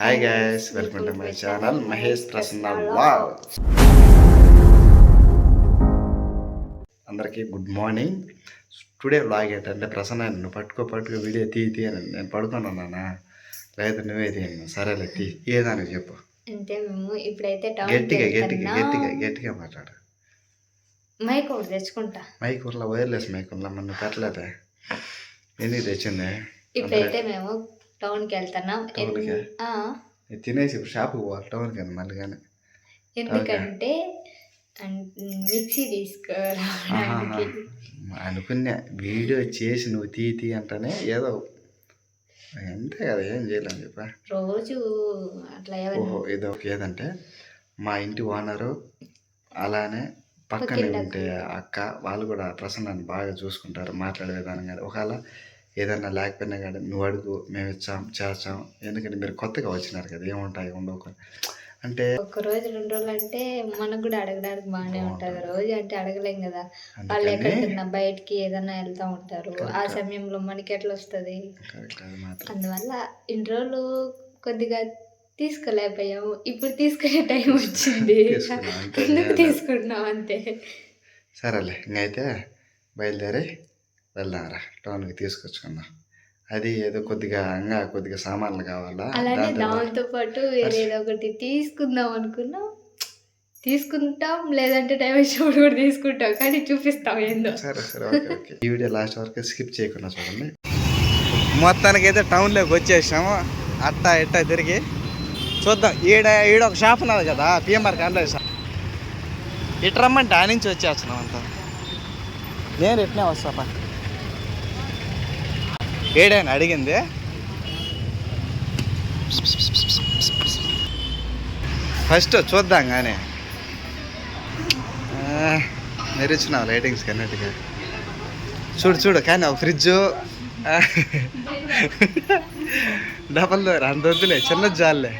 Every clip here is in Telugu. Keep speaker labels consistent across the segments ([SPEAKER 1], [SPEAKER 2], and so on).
[SPEAKER 1] Hi guys welcome to my channel Mahesh Prasanna wow అందరికీ గుడ్ మార్నింగ్ టుడే వ్లాగ్ ఏంటంటే ప్రసన్న నువ్వు పట్టుకో పట్టుకో వీడియో తీ తీ అని నేను పడుకున్నానా లేదు నువ్వే తీయను సరేలే తీ ఏదానికి చెప్పు.
[SPEAKER 2] అంటే మేము ఇప్పుడైతే
[SPEAKER 1] గట్టిగా గట్టిగా గట్టిగా గట్టిగా మాట్లాడు.
[SPEAKER 2] మైక్ ఒకటి తెచ్చుకుంటా.
[SPEAKER 1] మైక్ ఊర్లో వైర్లెస్ మైక్ ఊర్లో మన పెట్టలేదే. ఎన్ని తెచ్చింది?
[SPEAKER 2] ఇప్పుడైతే మేము టౌన్కి వెళ్తున్నాం ఎన్-
[SPEAKER 1] టౌన్కా? ఇది తినేసి షాప్కి పోవాలి టౌన్ కానీ మళ్ళీ కానీ.
[SPEAKER 2] ఎందుకంటే మిక్సీ తీసుకురావడానికి.
[SPEAKER 1] అనుకున్నా వీడియో చేసి నువ్వు తీ తీ అంటేనే ఏదో అంతే కదా ఏం చేయలేం చెప్పా.
[SPEAKER 2] రోజు అట్లా
[SPEAKER 1] ఓహో ఒక ఏదంటే మా ఇంటి ఓనరు అలానే పక్కనే ఉంటే అక్క వాళ్ళు కూడా ప్రసన్నాన్ని బాగా చూసుకుంటారు మాట్లాడే విధానం కానీ. ఒకవేళ ఏదన్నా లేకపోయినా కానీ నువ్వు అడుగు మేము ఇచ్చాం చేర్చాం ఎందుకంటే మీరు కొత్తగా వచ్చినారు కదా ఏముంటాయి ఉండవు అంటే
[SPEAKER 2] ఒక రోజు రెండు రోజులు అంటే మనకు కూడా అడగడానికి బాగానే ఉంటది రోజు అంటే అడగలేం కదా. వాళ్ళు ఎక్కడికన్నా బయటికి ఏదైనా వెళ్తా ఉంటారు. ఆ సమయంలో మనకి ఎట్లా వస్తుంది? అందువల్ల ఇన్ని రోజులు కొద్దిగా తీసుకోలేకపోయాము. ఇప్పుడు తీసుకునే టైం వచ్చింది.
[SPEAKER 1] చేయాలి.
[SPEAKER 2] తీసుకుంటున్నాం అంతే?
[SPEAKER 1] సరేలే ఇంకైతే బయలుదేరి వెళ్దాంరా టౌన్కి తీసుకొచ్చుకుందాం. అది ఏదో కొద్దిగా ఇంకా కొద్దిగా సామాన్లు కావాలా?
[SPEAKER 2] అలానే
[SPEAKER 1] దాంతో
[SPEAKER 2] పాటు వేరే ఏదో ఒకటి తీసుకుందాం అనుకున్నాం. తీసుకుంటాం లేదంటే టైం వచ్చినప్పుడు కూడా తీసుకుంటాం కానీ చూపిస్తాం ఏందో.
[SPEAKER 1] సరే సరే ఓకే ఓకే. ఈ వీడియో లాస్ట్ వరకు స్కిప్ చేయకుండా చూడండి. మొత్తానికి అయితే టౌన్లోకి వచ్చేసాము. అట్టా ఇట్టా తిరిగి చూద్దాం. ఈడ ఈడ ఒక షాప్ ఉన్నది కదా పిఎంఆర్ కాంప్లెక్స్ ఇటు రమ్మంటే ఆ నుంచి వచ్చేస్తున్నాం అంతా. నేను ఎట్నే వస్తాపా ఏడైనా అడిగింది. ఫస్ట్ చూద్దాం కానీ. మెరిచినావు లైటింగ్స్ కన్నట్టుగా చూడు చూడు కానీ ఒక ఫ్రిడ్జ్. డబల్ డోర్ అంత వద్దులే చిన్న జాలే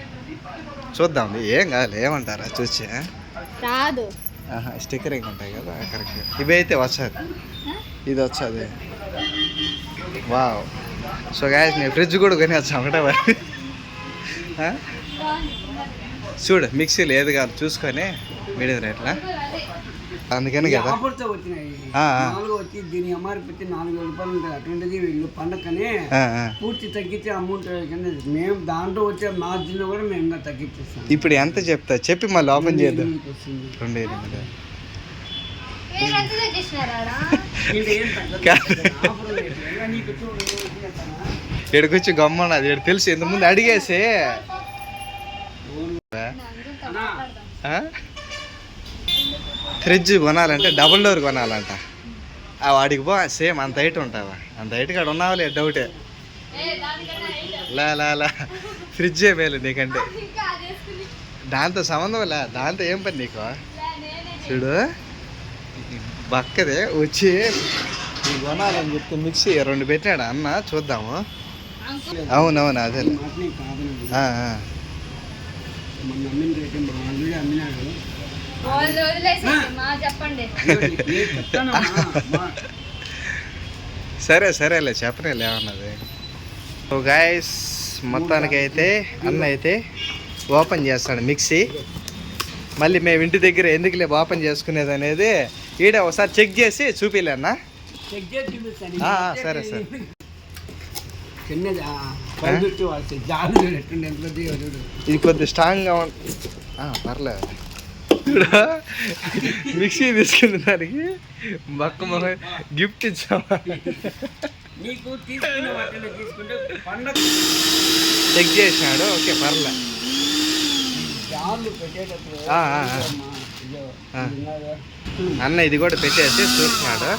[SPEAKER 1] చూద్దాం ఏం కాదు ఏమంటారా చూసి
[SPEAKER 2] రాదు.
[SPEAKER 1] స్టిక్కరింగ్ ఉంటాయి కదా కరెక్ట్ ఇవి అయితే వచ్చాది ఇది వచ్చాది. వావ్. సో గాయస్ నేను ఫ్రిడ్జ్ కూడా కొనేచ్చా ఒకటే మరి? చూడు మిక్సీలు ఏది కాదు చూసుకొని మీడియం రేట్లా. అందుకని కదా.
[SPEAKER 3] నాలుగు దీని ఎంఆర్పి రూపాయలు ఉంటుంది. అటువంటిది వీళ్ళు. పూర్తి తగ్గించే అమౌంట్ మేము దాంట్లో వచ్చే మార్జిన్ కూడా మేము తగ్గించేస్తాం.
[SPEAKER 1] ఇప్పుడు ఎంత చెప్తా? చెప్పి మళ్ళీ ఓపెన్ చేద్దాం. రెండు ఎనిమిది ఇక్కడికొచ్చి గమ్మన్నది ఇక్కడ తెలుసు ఇంతకుముందు అడిగేసి? ఫ్రిడ్జ్ కొనాలంటే డబుల్ డోర్ కొనాలంట. ఆ వాడికి పో సేమ్ అంత హైట్ ఉంటావా అంత హైట్ కాడ ఉన్నావులే డౌటే. లా లా లా. ఫ్రిడ్జే మేలు నీకంటే. దాంతో సంబంధం లే దాంతో ఏం పని నీకు? చూడు. బక్కదే వచ్చి ఇది కొనాలని చెప్తే మిక్సీ రెండు పెట్టాడు అన్న? చూద్దాము. అవునవును అదే. సరే సరేలే చెప్పనేలే ఏమన్నది. సో గాయస్ మొత్తానికి అయితే అన్న అయితే ఓపెన్ చేస్తాడు మిక్సీ. మళ్ళీ మేము ఇంటి దగ్గర ఎందుకులే ఓపెన్ చేసుకునేది అనేది ఈడ ఒకసారి చెక్ చేసి చూపిలే సరే, సరే.
[SPEAKER 3] చిన్నది ఎంత పెద్దగా చూడు.
[SPEAKER 1] ఇది కొద్ది స్ట్రాంగ్గా ఉం ఆ, పర్లేదు మిక్సీ తీసుకుంది దానికి. బక్క మొహం గిఫ్ట్ ఇచ్చామా చెక్ చేసినాడు ఓకే పర్లే? అన్న ఇది కూడా పెట్టేసి చూస్తున్నాడు.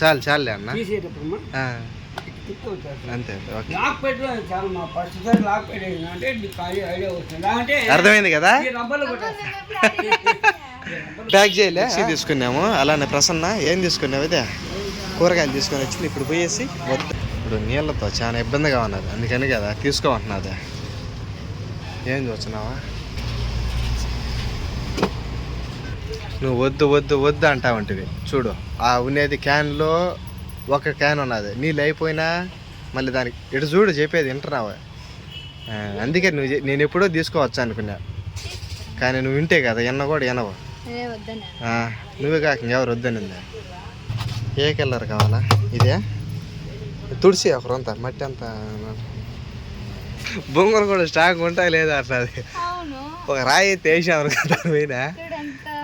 [SPEAKER 1] చాలు చాలులే అన్న.
[SPEAKER 3] తీసేటప్పుడు.
[SPEAKER 1] అంతే అంతే ఓకే.
[SPEAKER 3] లాక్ పెట్టడం చాలు మా ఫస్ట్ సారి లాక్ పెట్టేది అంటే నీకు అది ఐడియా వస్తుంది. అంటే
[SPEAKER 1] అర్థమైంది కదా? ప్యాక్ చేయలే? తీసుకున్నాము. అలానే ప్రసన్న ఏం తీసుకున్నావు ఇదే కూరగాయలు తీసుకొని వచ్చింది ఇప్పుడు పోయేసి వద్దు ఇప్పుడు నీళ్ళతో చాలా ఇబ్బందిగా ఉన్నది. అందుకని కదా తీసుకోమంటున్నది ఏం చూస్తున్నావా? నువ్వు వద్దు వద్దు వద్దు అంటా ఉంటివి చూడు ఆ ఉండేది క్యాన్లో ఒక క్యాన్ ఉన్నది. నీళ్ళు అయిపోయినా మళ్ళీ దానికి ఇటు చూడు చెప్పేది వింటున్నావా? అందుకే నువ్వు నేను ఎప్పుడో తీసుకోవచ్చు అనుకున్నా. కానీ నువ్వు వింటే కదా ఎన్న కూడా ఎనవు నువ్వే కాక ఇంకెవరు వద్దనిందా? ఏ కలర్ కావాలా? ఇదే? తుడిసి ఒకరంతా మట్టి అంతా. బొంగులు కూడా స్టాక్ ఉంటాయి లేదా అట్లా ఒక రాయి వేసాము కదా
[SPEAKER 2] ఎంత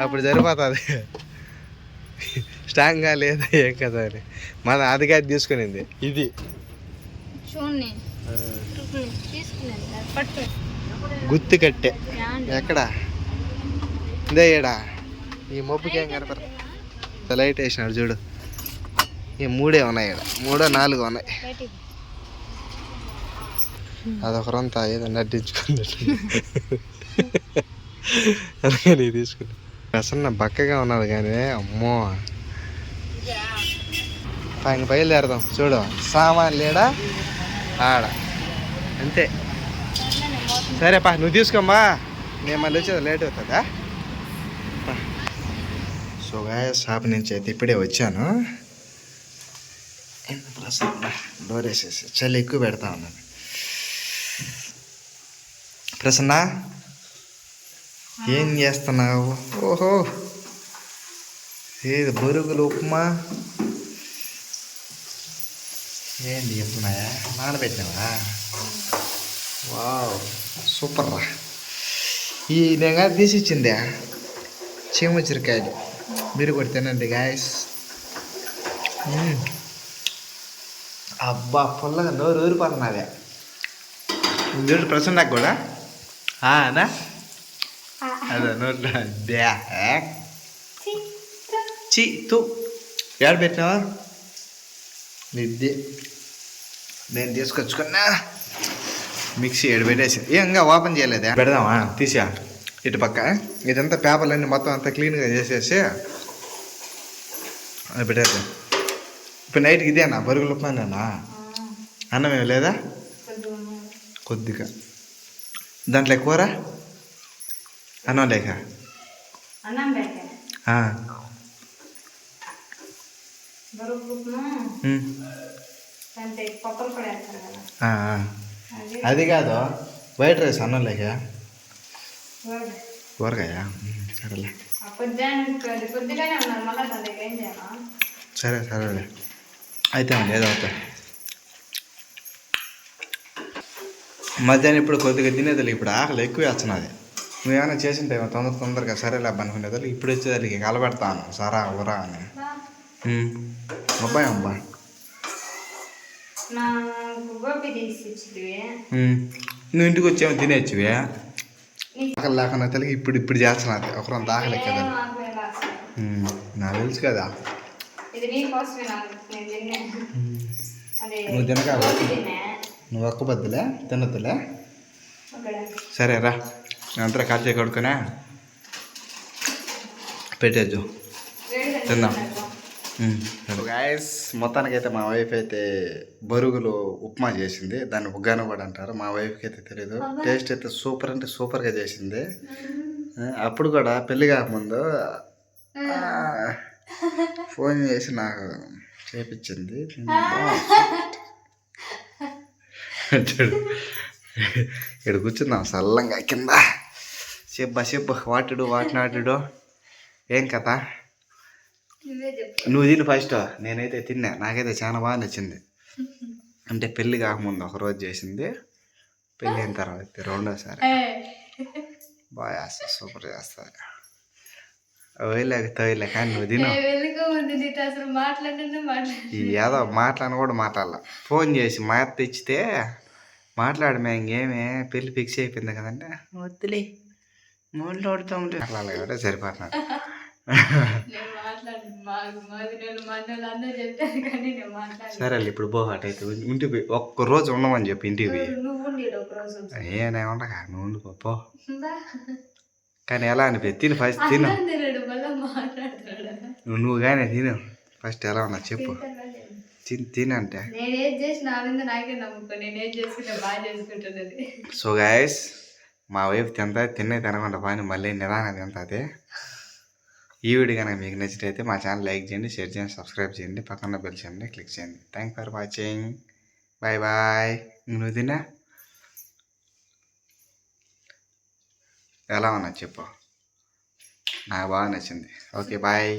[SPEAKER 1] అప్పుడు సరిపోతుంది. స్ట్రాంగ్గా లేదా ఏం కదా అని. మన అది కాదు తీసుకునింది. ఇది.
[SPEAKER 2] తీసుకున్నాను.
[SPEAKER 1] గుత్తి కట్టే. ఎక్కడ? ఇదే ఏడా ఈ మబ్బుకి ఏం కనపడ లైట్ వేసినాడు చూడు. ఈ మూడే ఉన్నాయి ఇక్కడ మూడో నాలుగు ఉన్నాయి. అదొకరంతా ఏదో నటించుకుంది. అందుకని తీసుకున్నా. ప్రసన్న బక్కగా ఉన్నది కానీ అమ్మో. పైన బయలుదేరదాం చూడు. సామాన్ లేడా? ఆడ. అంతే. సరే పా నువ్వు తీసుకోమ్మా. నేను మళ్ళీ వచ్చేది లేట్ అవుతుందా? సో గాయ షాప్ నుంచి అయితే ఇప్పుడే వచ్చాను. ప్రసన్న? డోర్ వేసేసి చలి ఎక్కువ పెడతా ఉన్నాను. ప్రసన్న? ఏం చేస్తున్నావు? ఓహో. ఏది బొరుగులు ఉప్మా? ఏంటి చెప్తున్నాయా? నానబెట్టినావా? వావ్ సూపర్ రా. ఈ నేను తీసి ఇచ్చిందే చీమచిరకాయలు. మీరు కూడా తినండి గాయస్. అబ్బా పుల్లగా నోరు ఊరిపోతున్నావే. చూడు ప్రసన్నకు కూడా. అనా నోట్లో బ్యా
[SPEAKER 2] ఛీ,
[SPEAKER 1] చి తూ ఏడ పెట్టినావా నిద్ది నేను తీసుకొచ్చుకున్నా మిక్సీ ఏడు పెట్టేసి ఏ ఇంకా ఓపెన్ చేయలేదా పెడదామా తీసా ఇటు పక్క ఇదంతా పేపర్లన్నీ మొత్తం అంతా క్లీన్గా చేసేసి అది పెట్టేద్దాం ఇప్పుడు నైట్కి ఇదేనా బరుగులు ఉప్మానేనా అన్నం ఏమి లేదా. కొద్దిగా దాంట్లో కూర అన్నం లేక
[SPEAKER 2] అన్నం. అది
[SPEAKER 1] కాదు వైట్ రైస్ అన్నం లేక. కూరగాయ సరేలే సరే సరేలే అయితే అండి ఏదో అవుతాయి మధ్యాహ్నం ఇప్పుడు కొద్దిగా తినేది ఇప్పుడు ఆకలి ఎక్కువ వేస్తున్నది నువ్వేమైనా చేసింటే తొందర తొందరగా సరేలే అబ్బా అనుకునేది ఇప్పుడు వచ్చేదానికి కలబెడతాను. సరా ఊరా అని. అబ్బాయి అబ్బా. నువ్వు ఇంటికి వచ్చేమో తినేచ్చివే ఆకలి లేకుండా తెలిగి ఇప్పుడు ఇప్పుడు చేస్తున్నది ఒకరంత ఆకలి కదా నాకు తెలుసు కదా. నువ్వు తినకా? నువ్వు ఒక్క బద్దులే తినద్దులే.
[SPEAKER 2] అక్కడ
[SPEAKER 1] సరే రా. అంతా కట్ చేయి కడుక్కునే పెట్టేద్దు తిందాం. గాయస్ మొత్తానికి అయితే మా వైఫ్ అయితే బరుగులు ఉప్మా చేసింది దాన్ని ఉగ్గాన కూడా అంటారు మా వైఫ్కి అయితే తెలియదు టేస్ట్ అయితే సూపర్ అంటే సూపర్గా చేసింది అప్పుడు కూడా పెళ్ళి కాకముందు ఫోన్ చేసి నాకు చేపించింది ఇక్కడ కూర్చుందాం సల్లంగా కింద చెప్పా చెప్పు వాటుడు వాటినాటుడు. ఏం కథ?
[SPEAKER 2] నువ్వే
[SPEAKER 1] తిని ఫస్ట్. నేనైతే తిన్నా. నాకైతే చాలా బాగా నచ్చింది. అంటే పెళ్ళి కాకముందు ఒక రోజు చేసింది. పెళ్ళి అయిన తర్వాత రెండోసారి. బాగా చేస్తా సూపర్ చేస్తుంది వేయలేక తోయలే కానీ నువ్వు తిను. ఏదో మాట్లాడిన కూడా మాట్లాడాల. ఫోన్ చేసి మా అత్త ఇచ్చితే మాట్లాడమే ఇంకేమే పెళ్ళి ఫిక్స్ అయిపోయింది కదంటే. వద్దులే. మూడు ఓడుతాం మాట్లాడాలి కాబట్టి సరిపోతున్నాడు
[SPEAKER 2] నేను మాట్లాడు మా మాది నేను మా అన్నోళ్ళు అందరూ చెప్పారు కానీ నేను మాట్లాడి
[SPEAKER 1] సరే ఇప్పుడు అటు అయితే. ఇంటికి పోయి ఒక్క రోజు ఉండమని చెప్పి ఇంటికి పోయి.
[SPEAKER 2] నువ్వు ఉండి ఒక రోజు
[SPEAKER 1] ఏనే ఉండక నువ్వు ఉండిపో. కానీ ఎలా అనిపి తిను ఫస్ట్ తిను. నువ్వు నువ్వు కానీ తిను. ఫస్ట్ ఎలా ఉన్నా చెప్పు. తినంటే. సో గాయస్ మా వైఫ్ తింటా తినే తినకుండా బాగా మళ్ళీ నిదానం తింటుంది. ఈ వీడియో కనుక మీకు నచ్చితే మా ఛానల్ లైక్ చేయండి షేర్ చేయండి సబ్స్క్రైబ్ చేయండి పక్కన బెల్ చేయండి క్లిక్ చేయండి. Thank for watching bye bye నువ్వు తినా ఎలా ఉన్నా చెప్పు. నాకు బాగా నచ్చింది. Okay bye